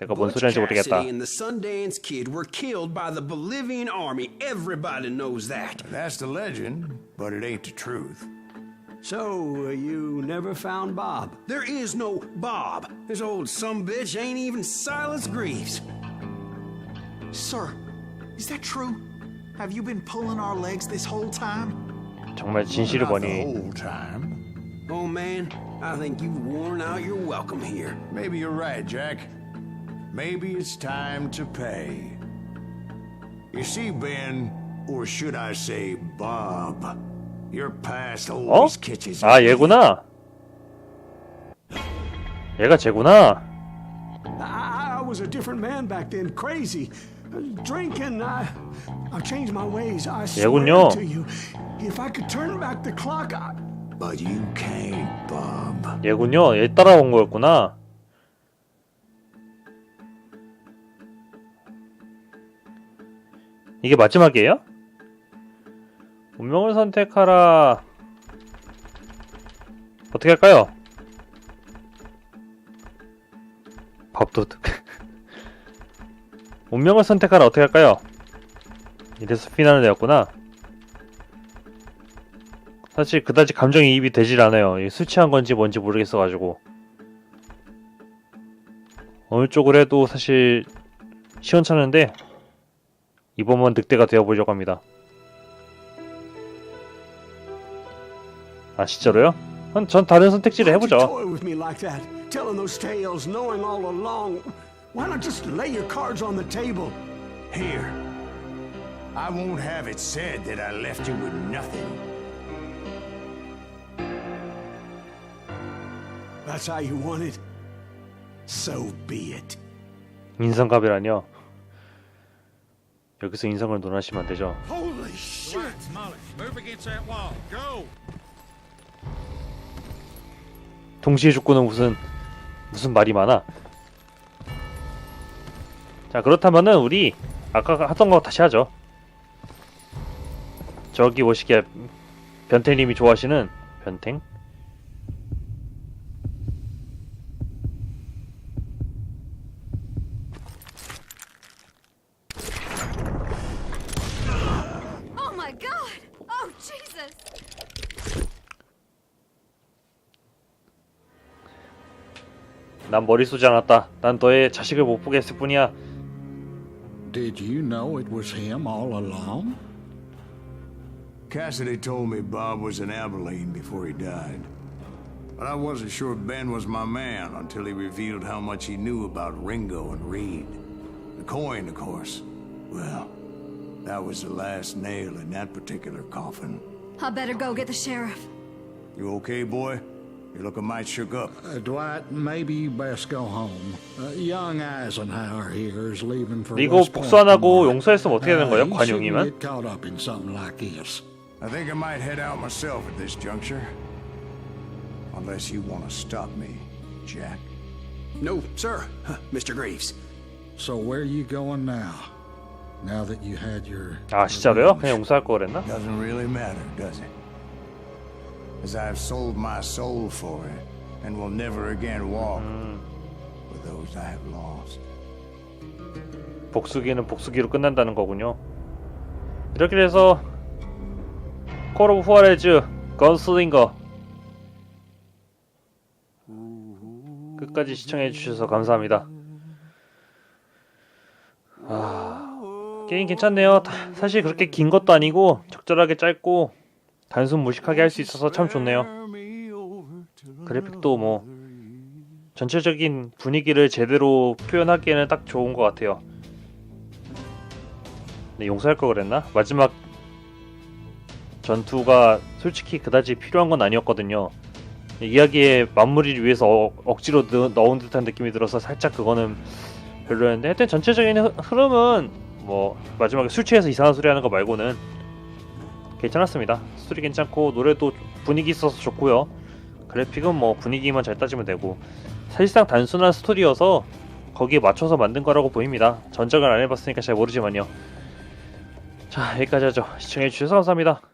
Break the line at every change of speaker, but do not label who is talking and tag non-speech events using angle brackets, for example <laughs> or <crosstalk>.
내가 뭔
Butch
소리 하는지 모르겠다.
Cassidy and the Sundance Kid were killed by the Bolivian army. Everybody knows that.
That's the legend, but it ain't the truth.
So, uh, you never found Bob?
There is no Bob. This old some bitch ain't even Silas Greaves.
Sir, is that true? Have you been pulling our legs this whole time?
정말 진실을
Not the
보니
whole time.
Oh man, I think you've worn out your welcome here.
Maybe you're right, Jack. Maybe it's time to pay. You see, Ben, or should I say Bob, your past
어?
always catches
아
up with you.
얘구나. 얘가 쟤구나.
I, I was a different man back then, crazy. Uh, Drinking, I, I've changed my ways. I swear
얘군요.
to you. If I could turn back the clock, I...
But you can't, Bob.
얘군요. 얘 따라온 거였구나. 이게 마지막이에요? 운명을 선택하라. 어떻게 할까요? 밥도둑. <laughs> 운명을 선택하라 어떻게 할까요? 이래서 피나는 애였구나. 사실 그다지 감정이입이 되질 않아요. 취한 건지 뭔지 모르겠어가지고. 어느 쪽을 해도 사실 시원찮은데 이번만 늑대가 되어보려고 합니다. 아 진짜로요? 전- 전 다른 선택지를 해보죠.
toy with me like that, telling those tales, knowing all along. Why not just lay your cards on the table?
Here. I won't have it said that I left you with nothing.
That's how you want it. So be it.
인성갑이라뇨. 여기서 인성을 논하시면 안 되죠. 동시에 죽고는 무슨 무슨 말이 많아. 자 그렇다면은 우리 아까 하던 거 다시 하죠. 저기 보시기에 변태님이 좋아하시는 변탱?
Jesus!
난 머리 쏘지 않았다. 난 너의 자식을 못 보게 했을 뿐이야.
Did you know it was him all along?
Cassidy told me Bob was in Abilene before he died. But I wasn't sure Ben was my man until he revealed how much he knew about Ringo and Reed. The coin, of course. Well, that was the last nail in that particular coffin.
I better go get the sheriff.
You okay, boy? You're looking might shook up.
Uh, Dwight, maybe you best go home. Uh, young Eisenhower here is leaving for
이거
West
복수 안
Point
하고
tomorrow.
용서했으면 어떻게 되는 거예요?
Uh, he shouldn't
관용이면?
get caught up in something like this.
I think I might head out myself at this juncture. Unless you want to stop me, Jack.
No, sir, Huh, Mr. Greaves.
So where you going now? Now that you had your
아 진짜로요? 그냥 용서할 거 그랬나?
Doesn't really matter, does it? As I've sold my soul for it, and will never again walk with those I have lost.
복수기는 복수기로 끝난다는 거군요. 이렇게 돼서 콜 오브 후아레즈 건슬링거 끝까지 시청해 주셔서 감사합니다. 아, 게임 괜찮네요. 다- 사실 그렇게 긴 것도 아니고 적절하게 짧고 단순 무식하게 할 수 있어서 참 좋네요. 그래픽도 뭐 전체적인 분위기를 제대로 표현하기에는 딱 좋은 것 같아요. 네, 용서할 거 그랬나? 마지막 전투가 솔직히 그다지 필요한 건 아니었거든요. 이야기의 마무리를 위해서 어- 억지로 넣, 넣은 듯한 느낌이 들어서 살짝 그거는 별로였는데 하여튼 전체적인 흐- 흐름은 뭐 마지막에 술 취해서 이상한 소리 하는 거 말고는 괜찮았습니다. 스토리 괜찮고 노래도 분위기 있어서 좋고요. 그래픽은 뭐 분위기만 잘 따지면 되고 사실상 단순한 스토리여서 거기에 맞춰서 만든 거라고 보입니다. 전작을 안 해봤으니까 잘 모르지만요. 자 여기까지 하죠. 시청해주셔서 감사합니다.